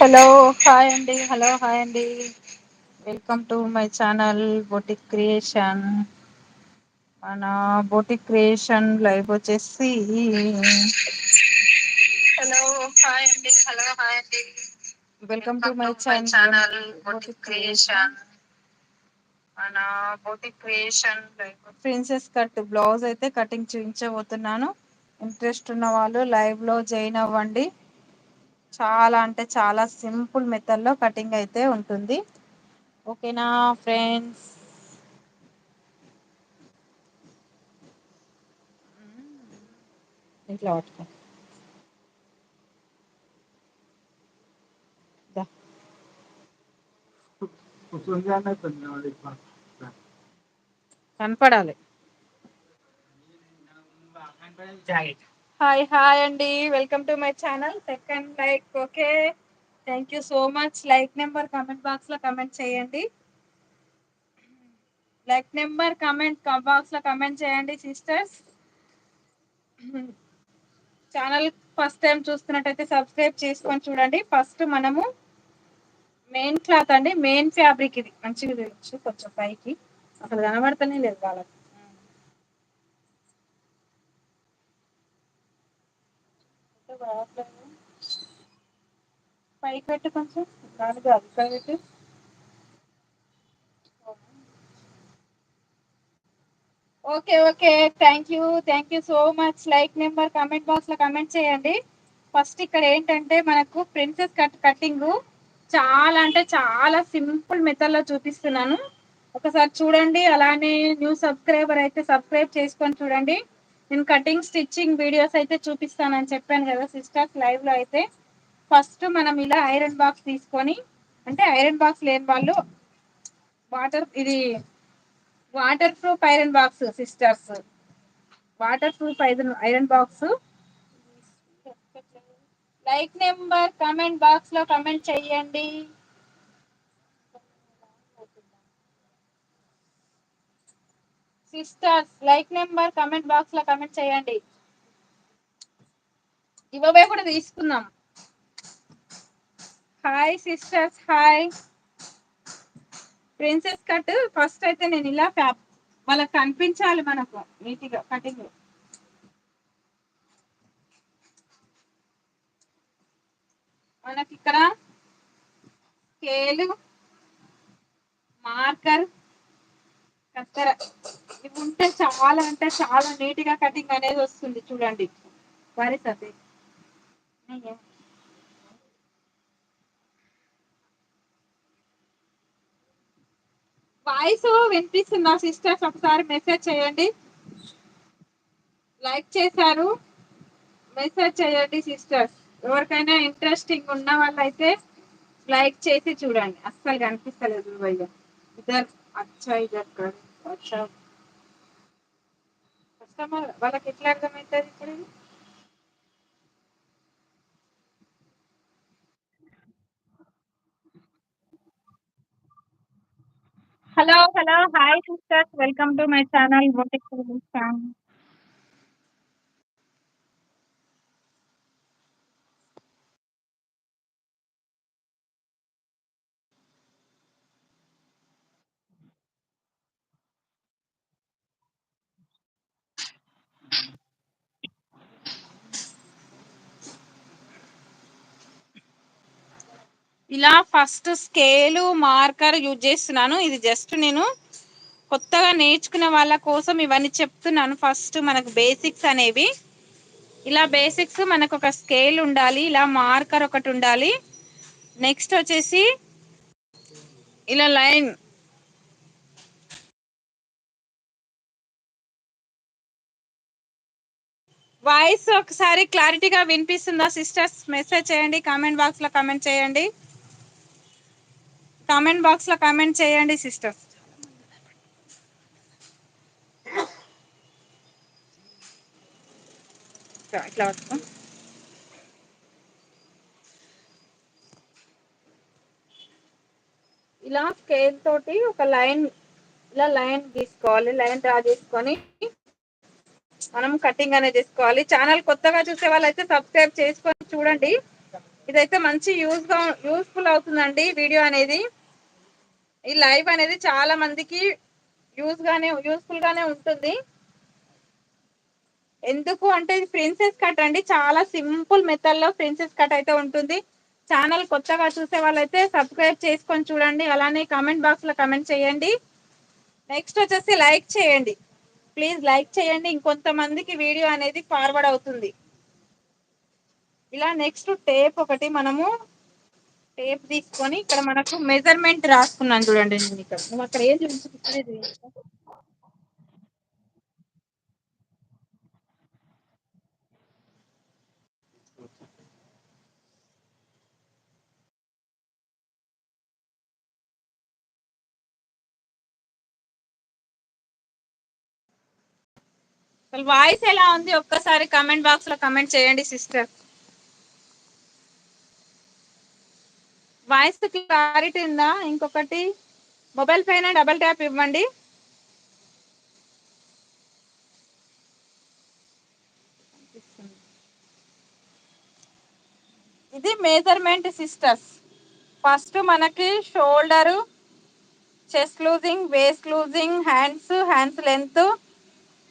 Hello hi అండి hello hi అండి. Welcome to my channel boutique creation. మన boutique creation live వచ్చేసి hello hi అండి హలో హాయ్ అండి. Welcome to my channel boutique creation. మన boutique creation princess cut blouse అయితే cutting చూపించబోతున్నాను interest ఉన్న వాళ్ళు లైవ్లో జాయిన్ అవ్వండి. చాలా అంటే చాలా సింపుల్ మెథడ్లో కటింగ్ అయితే ఉంటుంది. ఓకేనా ఫ్రెండ్స్? ఇట్లా పట్టుకో. కనపడాలి. హాయ్ హాయ్ అండి. Welcome to my channel second like. Okay. Thank you so much. Like number comment బాక్స్లో కమెంట్ చేయండి. లైక్ నెంబర్ కమెంట్ బాక్స్లో కమెంట్ చేయండి సిస్టర్స్. ఛానల్ ఫస్ట్ టైం చూస్తున్నట్టయితే సబ్స్క్రైబ్ చేసుకొని చూడండి. ఫస్ట్ మనము మెయిన్ క్లాత్ అండి. మెయిన్ ఫ్యాబ్రిక్ ఇది. మంచిగా తెలుసు కొంచెం పైకి. అసలు కనబడతనే లేదు వాళ్ళకి. పైకి పెట్టు కొంచెం గాలి కాదు ఇక్కడ పెట్టు okay okay thank you thank you so much like number comment బాక్స్లో కమెంట్ చేయండి. ఫస్ట్ ఇక్కడ ఏంటంటే మనకు ప్రిన్సెస్ కట్ కటింగ్ చాలా అంటే చాలా సింపుల్ మెథడ్లో చూపిస్తున్నాను. ఒకసారి చూడండి అలానే న్యూ సబ్స్క్రైబర్ అయితే సబ్స్క్రైబ్ చేసుకొని చూడండి. నేను కటింగ్ స్టిచ్చింగ్ వీడియోస్ అయితే చూపిస్తానని చెప్పాను కదా సిస్టర్స్ లైవ్లో అయితే. ఫస్ట్ మనం ఇలా ఐరన్ బాక్స్ తీసుకొని అంటే ఐరన్ బాక్స్ లేని వాళ్ళు వాటర్ ఇది waterproof iron box sisters waterproof iron iron box like number comment బాక్స్లో కమెంట్ చెయ్యండి. సిస్టర్స్ లైక్ నెంబర్ కమెంట్ బాక్స్లో కమెంట్ చేయండి. ఇవ్వబోయ్ కూడా తీసుకుందాం. Hi sisters hi princess cut first అయితే నేను ఇలా ఫ్యాప్ వాళ్ళకి కనిపించాలి మనకు నీట్గా కటింగ్ మనకి ఇక్కడ స్కేలు మార్కర్ కత్తెర. ఇవి ఉంటే చాలా అంటే చాలా నీట్గా కటింగ్ అనేది వస్తుంది. చూడండి. వారి సతే వాయిస్ వినిపిస్తుందా సిస్టర్స్ ఒకసారి మెసేజ్ చేయండి. లైక్ చేశారు. మెసేజ్ చేయండి సిస్టర్స్ ఎవరికైనా ఇంట్రెస్టింగ్ ఉన్న వాళ్ళైతే లైక్ చేసి చూడండి. అస్సలు కనిపిస్తలేదు. భయ్య అచ్చా ఇద్దరు అచ్చా. కస్టమర్ వాళ్ళకి ఎట్లా అర్థమవుతుంది ఇప్పుడు? Hello hello hi sisters welcome to my channel boutique channel ఇలా ఫస్ట్ స్కేలు మార్కర్ యూజ్ చేస్తున్నాను. ఇది జస్ట్ నేను కొత్తగా నేర్చుకునే వాళ్ళ కోసం ఇవన్నీ చెప్తున్నాను. ఫస్ట్ మనకు బేసిక్స్ అనేవి. ఇలా బేసిక్స్ మనకు ఒక స్కేల్ ఉండాలి ఇలా మార్కర్ ఒకటి ఉండాలి. నెక్స్ట్ వచ్చేసి ఇలా లైన్ వాయిస్ ఒకసారి క్లారిటీగా వినిపిస్తుందా సిస్టర్స్ మెసేజ్ చేయండి కామెంట్ బాక్స్లో కామెంట్ చేయండి. కామెంట్ బాక్స్లో కామెంట్ చేయండి సిస్టర్స్ ఇట్లా పట్టుకో ఇలా స్కేల్ తోటి ఒక లైన్ ఇలా లైన్ తీసుకోవాలి లైన్ డ్రా చేసుకొని మనం కటింగ్ అనేది చేసుకోవాలి. ఛానల్ కొత్తగా చూసే వాళ్ళైతే సబ్స్క్రైబ్ చేసుకొని చూడండి. ఇదైతే మంచి యూజ్గా యూస్ఫుల్ అవుతుందండి వీడియో అనేది. ఈ లైవ్ అనేది చాలా మందికి యూస్ గానే యూస్ఫుల్ గానే ఉంటుంది. ఎందుకు అంటే ఇది ప్రిన్సెస్ కట్ అండి. చాలా సింపుల్ మెథడ్లో ప్రిన్సెస్ కట్ అయితే ఉంటుంది. ఛానల్ కొత్తగా చూసే వాళ్ళైతే సబ్స్క్రైబ్ చేసుకొని చూడండి. అలానే కామెంట్ బాక్స్లో కమెంట్ చేయండి. నెక్స్ట్ వచ్చేసి లైక్ చేయండి. ప్లీజ్ లైక్ చేయండి. ఇంకొంతమందికి వీడియో అనేది ఫార్వర్డ్ అవుతుంది. ఇలా నెక్స్ట్ టేప్ ఒకటి మనము టేప్ తీసుకొని ఇక్కడ మనకు మెజర్మెంట్ రాసుకున్నాను చూడండి నేను ఇక్కడ. నువ్వు అక్కడ ఏం చూపించలేదు అసలు వాయిస్ ఎలా ఉంది? ఒక్కసారి కమెంట్ బాక్స్లో కమెంట్ చేయండి సిస్టర్ వాయిస్ క్లారిటీ ఉందా? ఇంకొకటి. మొబైల్ పైన డబల్ ట్యాప్ ఇవ్వండి. ఇది మెజర్మెంట్ సిస్టర్స్ ఫస్ట్ మనకి shoulder chest loosing waist loosing hands hands length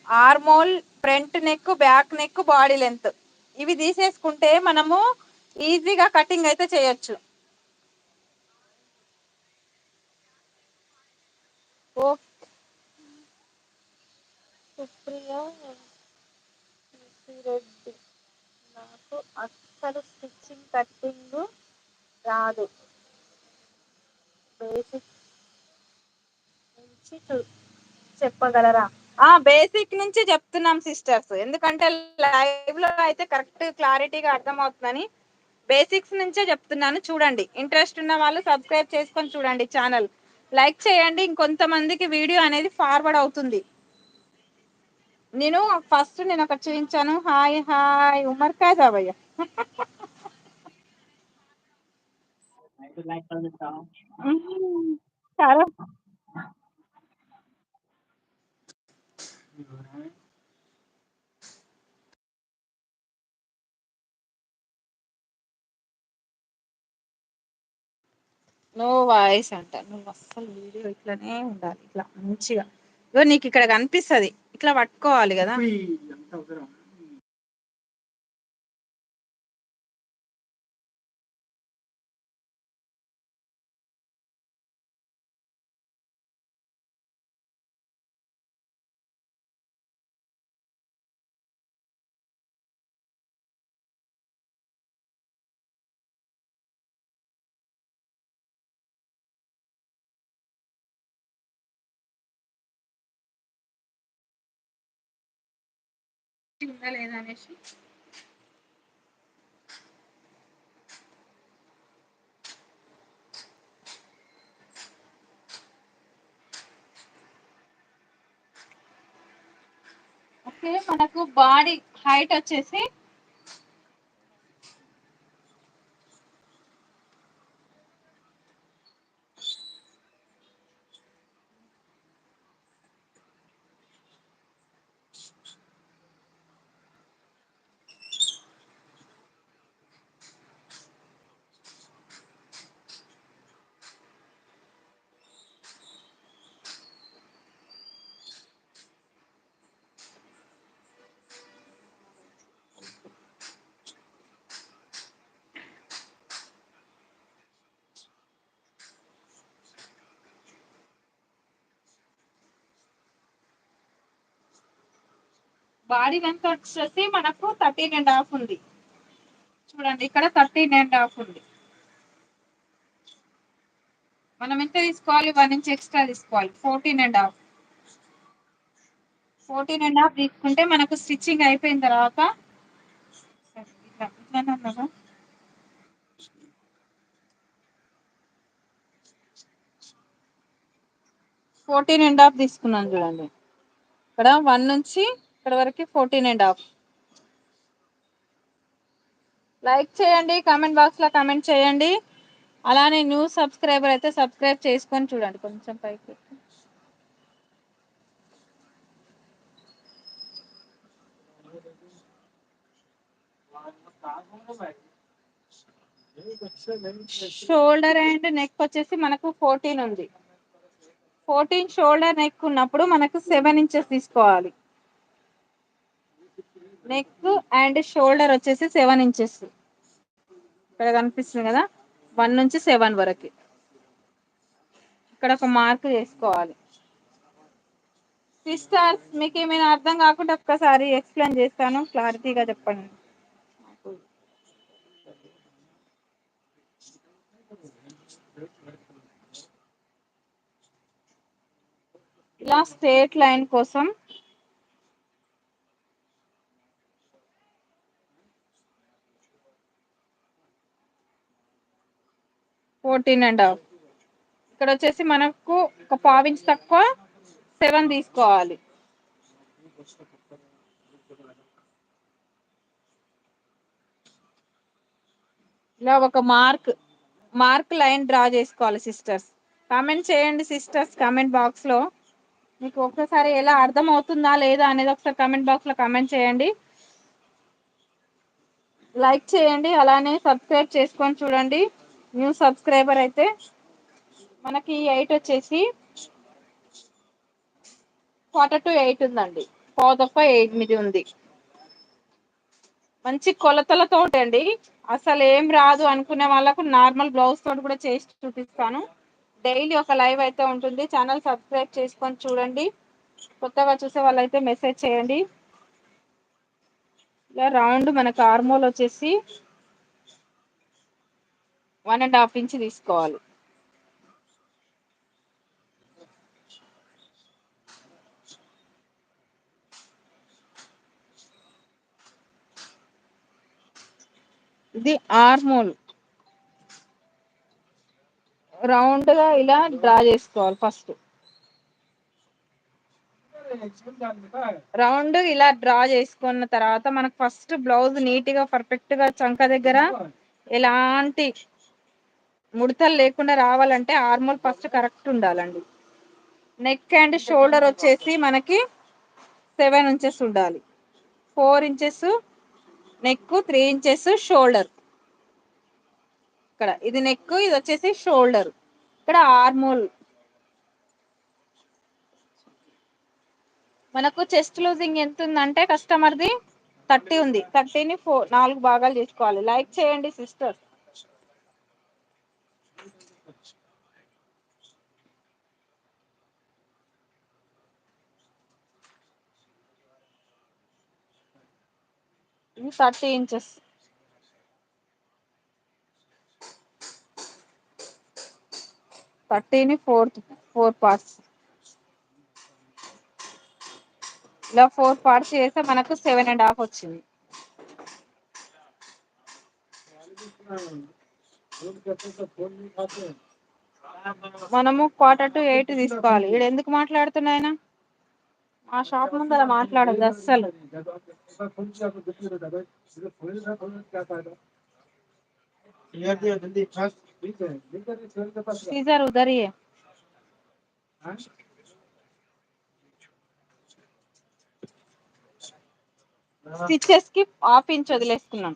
armhole front neck back neck body length ఇవి తీసేసుకుంటే మనము ఈజీగా కటింగ్ అయితే చేయొచ్చు. ఓ సుప్రియ రెడ్డి నాకు అస్సలు స్టిచ్చింగ్ కట్టింగ్ రాదు. బేసిక్ నుంచి చెప్పగలరా? ఆ బేసిక్ నుంచి చెప్తున్నాం సిస్టర్స్. ఎందుకంటే లైవ్లో అయితే కరెక్ట్ క్లారిటీగా అర్థం అవుతుందని బేసిక్స్ నుంచే చెప్తున్నాను. చూడండి. ఇంట్రెస్ట్ ఉన్న వాళ్ళు సబ్స్క్రైబ్ చేసుకొని చూడండి ఛానల్. లైక్ చేయండి. ఇంకొంతమందికి వీడియో అనేది ఫార్వర్డ్ అవుతుంది. నేను ఫస్ట్ నేను ఒకటి చూపించాను. Hi hi. ఉమర్కాయ జాబయ్య. చాలా నో వాయిస్ అంట. నువ్వు అస్సలు వీడియో ఇట్లానే ఉండాలి. ఇట్లా మంచిగా. ఇగో నీకు ఇక్కడ కనిపిస్తది. ఇట్లా పట్టుకోవాలి కదా. ఉందా లేదా అనేసి. ఓకే మనకు బాడీ హైట్ వచ్చేసి బాడీ లెంత్ వచ్చేసి మనకు థర్టీన్ అండ్ హాఫ్ ఉంది. చూడండి ఇక్కడ థర్టీన్ అండ్ హాఫ్ ఉంది. మనం ఎంత తీసుకోవాలి? వన్ ఇంచ్ ఎక్స్ట్రా తీసుకోవాలి. Fourteen and half. Fourteen and half తీసుకుంటే మనకు స్టిచ్చింగ్ అయిపోయిన తర్వాత ఫోర్టీన్ అండ్ హాఫ్ తీసుకున్నాను చూడండి. ఇక్కడ వన్ నుంచి ఇక్కడ వరకు ఫోర్టీన్ అండ్ హాఫ్ లైక్ చేయండి కామెంట్ బాక్స్లో కామెంట్ చేయండి. అలానే న్యూ సబ్స్క్రైబర్ అయితే సబ్స్క్రైబ్ చేసుకొని చూడండి కొంచెం పైకి. షోల్డర్ అండ్ నెక్ వచ్చేసి మనకు ఫోర్టీన్ ఉంది. ఫోర్టీన్ షోల్డర్ నెక్ ఉన్నప్పుడు మనకు సెవెన్ ఇంచెస్ తీసుకోవాలి. నెక్ అండ్ షోల్డర్ వచ్చేసి సెవెన్ ఇంచెస్. ఇక్కడ కనిపిస్తుంది కదా? వన్ నుంచి సెవెన్ వరకు. ఇక్కడ ఒక మార్క్ చేసుకోవాలి. సిస్టర్స్ మీకు ఏమైనా అర్థం కాకుండా ఒక్కసారి ఎక్స్ప్లెయిన్ చేస్తాను. క్లారిటీగా చెప్పండి. ఇలా స్ట్రేట్ లైన్ కోసం ఫోర్టీన్ అండ్ హాఫ్. ఇక్కడ వచ్చేసి మనకు ఒక పావించి తక్కువ సెవెన్ తీసుకోవాలి. ఇలా ఒక మార్క్ మార్క్ లైన్ డ్రా చేసుకోవాలి సిస్టర్స్. కామెంట్ చేయండి సిస్టర్స్ కామెంట్ బాక్స్లో మీకు ఒక్కసారి ఎలా అర్థం అవుతుందా లేదా అనేది ఒకసారి కామెంట్ బాక్స్లో కామెంట్ చేయండి. లైక్ చేయండి అలానే సబ్స్క్రైబ్ చేసుకొని చూడండి. న్యూ సబ్స్క్రైబర్ అయితే మనకి ఎయిట్ వచ్చేసి క్వార్టర్ టు ఎయిట్ ఉందండి. పావు ఎనిమిది ఉంది. మంచి కొలతలతో అండి అసలు ఏం రాదు అనుకునే వాళ్ళకు నార్మల్ బ్లౌజ్ తోటి కూడా చేసి చూపిస్తాను. డైలీ ఒక లైవ్ అయితే ఉంటుంది. ఛానల్ సబ్స్క్రైబ్ చేసుకొని చూడండి. కొత్తగా చూసే వాళ్ళైతే మెసేజ్ చేయండి. ఇలా రౌండ్ మనకు ఆర్మోల్ వచ్చేసి వన్ అండ్ హాఫ్ ఇంచ్ తీసుకోవాలి. ఇది ఆర్మోల్. రౌండ్గా ఇలా డ్రా చేసుకోవాలి ఫస్ట్. రౌండ్ ఇలా డ్రా చేసుకున్న తర్వాత మనకు ఫస్ట్ బ్లౌజ్ నీట్గా పర్ఫెక్ట్గా చంక దగ్గర ఎలాంటి ముడతలు లేకుండా రావాలంటే ఆర్మోల్ ఫస్ట్ కరెక్ట్ ఉండాలండి. నెక్ అండ్ షోల్డర్ వచ్చేసి మనకి సెవెన్ ఇంచెస్ ఉండాలి. Four inches neck three inches shoulder. ఇక్కడ ఇది నెక్ ఇది వచ్చేసి షోల్డర్. ఇక్కడ ఆర్మోల్. మనకు చెస్ట్ లూజింగ్ ఎంత ఉందంటే కస్టమర్ది థర్టీ ఉంది. థర్టీని ఫోర్ నాలుగు భాగాలు చేసుకోవాలి లైక్ చేయండి సిస్టర్ ఇది థర్టీ ఇంచెస్. థర్టీని ఫోర్త్ ఫోర్ పార్ట్స్. ఇలా ఫోర్ పార్ట్స్ చేస్తే మనకు సెవెన్ అండ్ హాఫ్ వచ్చింది. మనము క్వార్టర్ టు ఎయిట్ తీసుకోవాలి. ఇక్కడ ఎందుకు మాట్లాడుతున్నాయన ఆ షాప్ ముందు అలా మాట్లాడదు అస్సలు. సీజర్ ఉదరియే. స్టిచెస్కి హాఫ్ ఇంచ్ వదిలేసుకున్నాం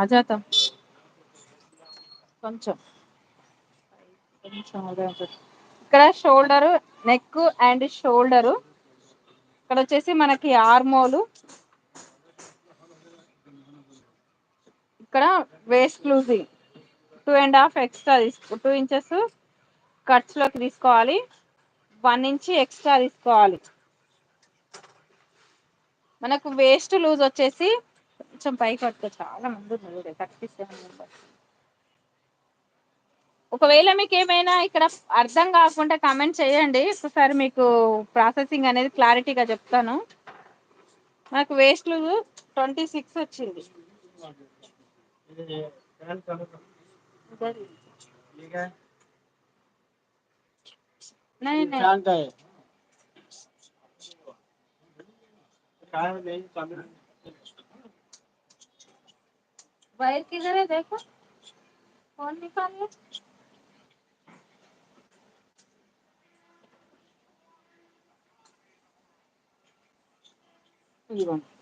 ఆజాతం కొంచెం. ఇక్కడ షోల్డరు నెక్ అండ్ షోల్డరు. ఇక్కడ వచ్చేసి మనకి ఆర్మోలు. ఇక్కడ waist closing two and half extra తీసుకో టూ ఇంచెస్ కట్స్లోకి తీసుకోవాలి. వన్ ఇంచ్ ఎక్స్ట్రా తీసుకోవాలి. మనకు వేస్ట్ లూజ్ వచ్చేసి కొంచెం పైకి పట్టుకో. చాలా మంది ఉన్నారు థర్టీ సెవెన్ మెంబర్స్ ఒకవేళ మీకు ఏమైనా ఇక్కడ అర్థం కాకుండా కమెంట్ చేయండి. ఒకసారి మీకు ప్రాసెసింగ్ అనేది క్లారిటీగా చెప్తాను. నాకు వేస్ట్ ట్వంటీ సిక్స్ వచ్చింది. వైర్ किधर है देखो। कौन निकालिए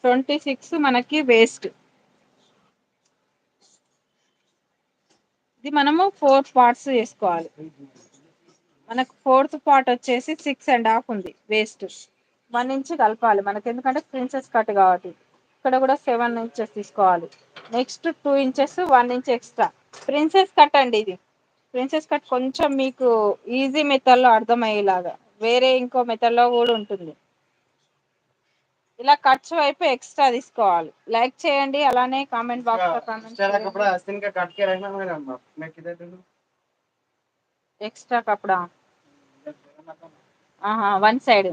ట్వంటీ సిక్స్ మనకి వేస్ట్ ఇది మనము ఫోర్ పార్ట్స్ చేసుకోవాలి. మనకు ఫోర్త్ పార్ట్ వచ్చేసి సిక్స్ అండ్ హాఫ్ ఉంది వేస్ట్ వన్ ఇంచ్ కలపాలి మనకి ఎందుకంటే ప్రిన్సెస్ కట్ కాబట్టి. ఇక్కడ కూడా సెవెన్ ఇంచెస్ తీసుకోవాలి. Next two inches one inch extra. Princess cut అండి ఇది. ప్రిన్సెస్ కట్ కొంచెం మీకు ఈజీ మెథడ్లో అర్థం అయ్యేలాగా వేరే ఇంకో మెథడ్లో కూడా ఉంటుంది. ఇలా ఖర్చు వైపు ఎక్స్ట్రా తీసుకోవాలి. లైక్ చేయండి అలానే కామెంట్ బాక్స్ ఎక్స్ట్రా కపడా వన్ సైడ్.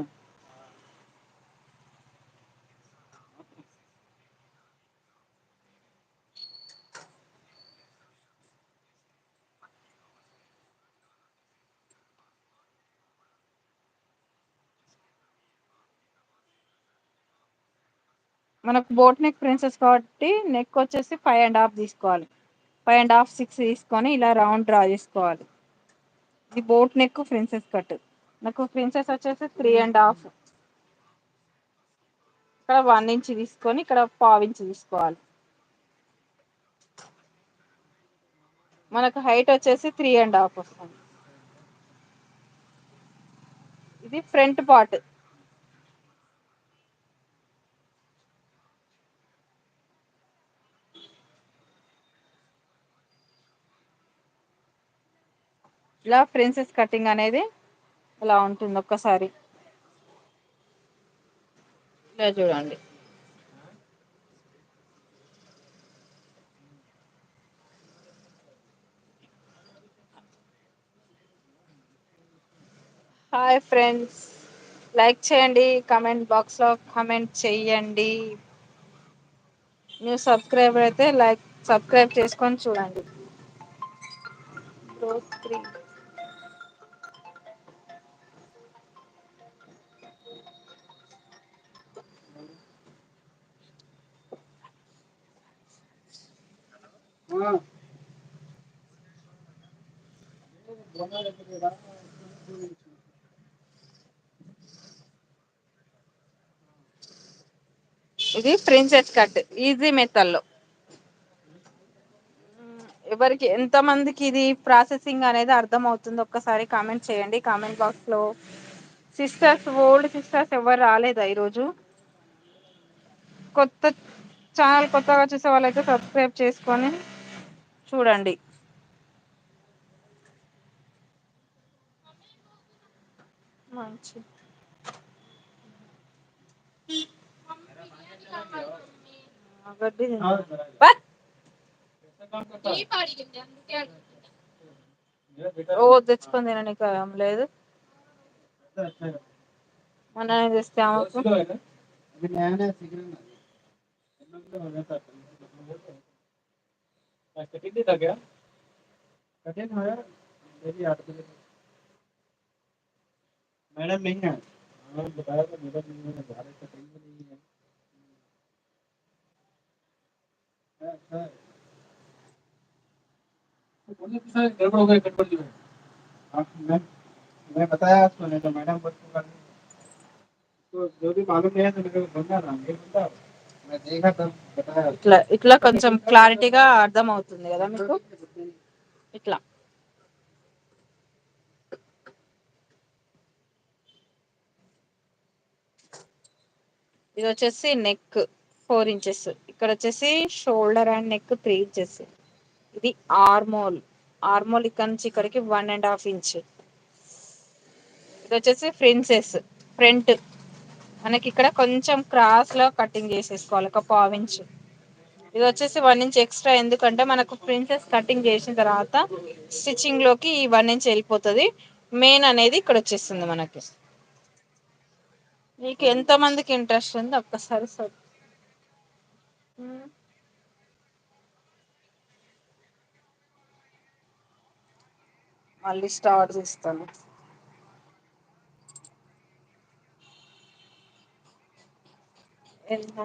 మనకు బోట్ నెక్ ప్రిన్సెస్ కాబట్టి నెక్ వచ్చేసి ఫైవ్ అండ్ హాఫ్ తీసుకోవాలి. ఫైవ్ అండ్ హాఫ్ సిక్స్ తీసుకొని ఇలా రౌండ్ డ్రా చేసుకోవాలి. ఇది బోట్ నెక్ ప్రిన్సెస్ కట్ నాకు ప్రిన్సెస్ వచ్చేసి త్రీ అండ్ హాఫ్ ఇక్కడ వన్ ఇంచ్ తీసుకొని ఇక్కడ పావు ఇంచ్ తీసుకోవాలి. మనకు హైట్ వచ్చేసి త్రీ అండ్ హాఫ్ వస్తుంది. ఇది ఫ్రంట్ పార్ట్ ఇలా ప్రిన్సెస్ కటింగ్ అనేది ఇలా ఉంటుంది ఒక్కసారి. ఇలా చూడండి. హాయ్ ఫ్రెండ్స్ లైక్ చేయండి కామెంట్ బాక్స్లో కామెంట్ చెయ్యండి న్యూ సబ్స్క్రైబర్ అయితే లైక్ సబ్స్క్రైబ్ చేసుకొని చూడండి. త్రీ ఇది ప్రిన్సెస్ కట్ ఈజీ మెథడ్లో ఎవరికి ఎంత మందికి ఇది ప్రాసెసింగ్ అనేది అర్థం అవుతుంది ఒక్కసారి కామెంట్ చేయండి. కామెంట్ బాక్స్లో సిస్టర్స్ ఓల్డ్ సిస్టర్స్ ఎవరు రాలేదా ఈరోజు? కొత్త ఛానల్ కొత్తగా చూసే వాళ్ళయితే సబ్స్క్రైబ్ చేసుకొని చూడండి. మంచి గడ్డి తింటున్నా. బా. ఓ తెచ్చుకొని తిననీకి ఏం లేదు మొన్ననే తెస్తే ఆమెకు मैडम नहीं है उन्होंने बताया था मैडम नहीं है भारत का कहीं भी नहीं है है, है। तो बोले कि सर गड़बड़ हो गई गड़बड़ जो है हाँ, मैं मैं बताया आपको नहीं तो मैडम बस को करनी तो जो भी मालूम नहीं है तो मेरे को बनना था ये बंदा मैं देखा तब बताया ఇట్లా ఇట్లా కొంచెం క్లారిటీగా అర్థం అవుతుంది కదా మీకు ఇట్లా ఇది వచ్చేసి నెక్ ఫోర్ ఇంచెస్ ఇక్కడ వచ్చేసి shoulder and neck three inches ఇది ఆర్మోల్ ఆర్మోల్ ఇక్కడ నుంచి ఇక్కడికి వన్ అండ్ హాఫ్ ఇంచ్ ఇది వచ్చేసి ప్రిన్సెస్ ఫ్రంట్ మనకి ఇక్కడ కొంచెం క్రాస్లో కటింగ్ చేసేసుకోవాలి ఒక పావు ఇంచ్ ఇది వచ్చేసి వన్ ఇంచ్ ఎక్స్ట్రా ఎందుకంటే మనకు ప్రిన్సెస్ కటింగ్ చేసిన తర్వాత స్టిచ్చింగ్లోకి ఈ వన్ ఇంచ్ వెళ్ళిపోతుంది. మెయిన్ అనేది ఇక్కడ వచ్చేస్తుంది మనకి. మీకు ఎంత మందికి ఇంట్రెస్ట్ ఉంది ఒక్కసారి మళ్ళీ స్టార్ట్ చేస్తాను. ఎంత